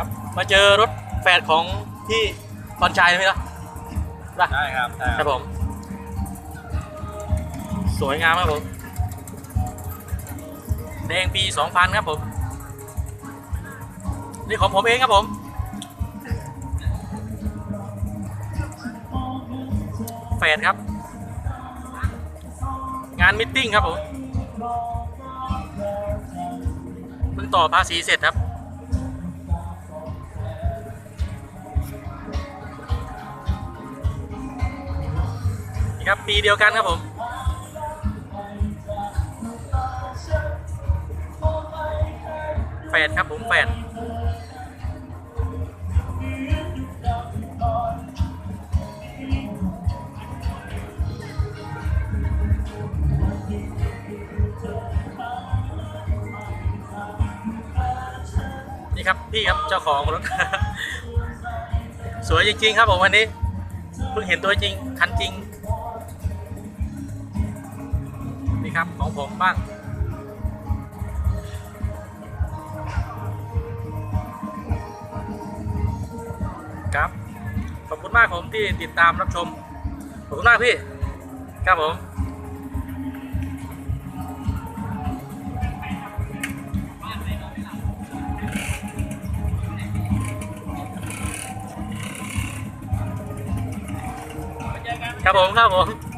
ครับ มาเจอรถแฟดของพี่พรชัยไหมล่ะล่ะได้ครับได้ครับผม สวยงามครับผมแดงปี 2000 ครับผม นี่ของผมเองครับผม แฟดครับ งานมิทติ้งครับผม เพิ่งต่อภาษีเสร็จครับ ครับ ปีเดียวกันครับผม แฟดครับผมแฟดนี่ครับพี่ครับเจ้าของรถสวยจริงๆครับผมวันนี้เพิ่งเห็นตัวจริงคันจริง นี่ครับของผมบ้างครับขอบคุณมากผมที่ติดตามรับชมขอบคุณมากพี่ ครับผมครับผมครับผม